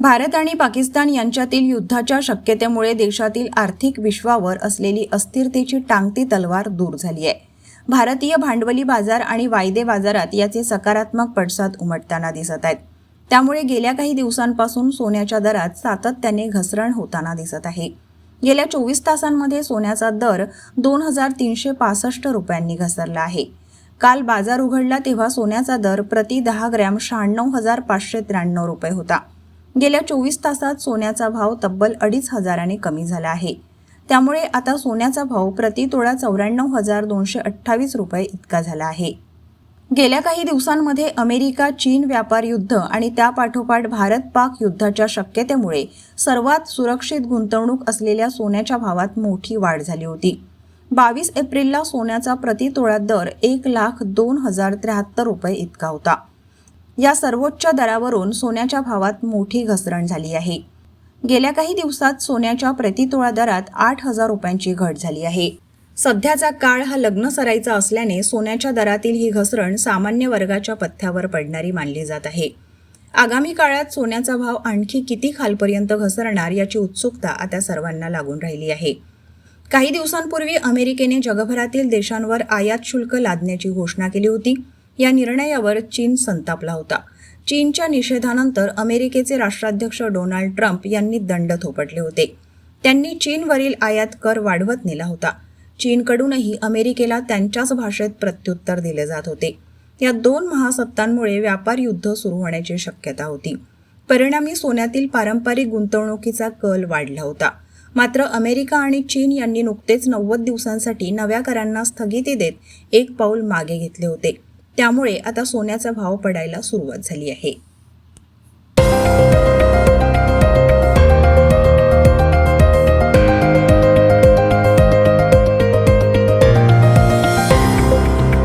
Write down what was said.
भारत आणि पाकिस्तान यांच्यातील युद्धाच्या शक्यतेमुळे देशातील आर्थिक विश्वावर असलेली अस्थिरतेची टांगती तलवार दूर झाली आहे. भारतीय भांडवली बाजार आणि वायदे बाजारात याचे सकारात्मक पडसाद उमटताना दिसत आहेत. त्यामुळे गेल्या काही दिवसांपासून सोन्याच्या दरात सातत्याने घसरण होताना दिसत आहे. गेल्या चोवीस तासांमध्ये सोन्याचा दर दोन हजार तीनशे पासष्ट रुपयांनी घसरला आहे. काल बाजार उघडला तेव्हा सोन्याचा दर प्रति दहा ग्रॅम शहाण्णव हजार पाचशे त्र्याण्णव रुपये होता. गेल्या चोवीस तासात सोन्याचा भाव तब्बल अडीच हजाराने कमी झाला आहे. त्यामुळे आता सोन्याचा भाव प्रति तोळा चौऱ्याण्णव हजार दोनशे अठ्ठावीस रुपये इतका झाला आहे. गेल्या काही दिवसांमध्ये अमेरिका चीन व्यापार युद्ध आणि त्यापाठोपाठ भारत पाक युद्धाच्या शक्यतेमुळे सर्वात सुरक्षित गुंतवणूक असलेल्या सोन्याच्या भावात मोठी वाढ झाली होती. बावीस एप्रिलला सोन्याचा प्रति तोळा दर एक लाख दोन हजार त्र्याहत्तर रुपये इतका होता. या सर्वोच्च दरावरून सोन्याच्या भावात मोठी घसरण झाली आहे. गेल्या काही दिवसात सोन्याच्या प्रतितोळा दरात आठ हजार रुपयांची घट झाली आहे. सध्याचा काळ हा लग्न सरायचा असल्याने सोन्याच्या दरातील ही घसरण सामान्य वर्गाच्या पथ्यावर पडणारी मानली जात आहे. आगामी काळात सोन्याचा भाव आणखी किती खालपर्यंत घसरणार याची उत्सुकता आता सर्वांना लागून राहिली आहे. काही दिवसांपूर्वी अमेरिकेने जगभरातील देशांवर आयात शुल्क लादण्याची घोषणा केली होती. या निर्णयावर चीन संतापला होता. चीनच्या निषेधानंतर अमेरिकेचे राष्ट्राध्यक्ष डोनाल्ड ट्रम्प यांनी दंड थोपटले होते. त्यांनी चीनवरील आयात कर वाढवत नेला होता. चीनकडूनही अमेरिकेला त्यांच्याच भाषेत प्रत्युत्तर दिले जात होते. या दोन महासत्तांमुळे व्यापार युद्ध सुरू होण्याची शक्यता होती. परिणामी सोन्यातील पारंपरिक गुंतवणुकीचा कल वाढला होता. मात्र अमेरिका आणि चीन यांनी नुकतेच नव्वद दिवसांसाठी नव्या करांना स्थगिती देत एक पाऊल मागे घेतले होते. त्यामुळे आता सोन्याचा भाव पडायला सुरुवात झाली आहे.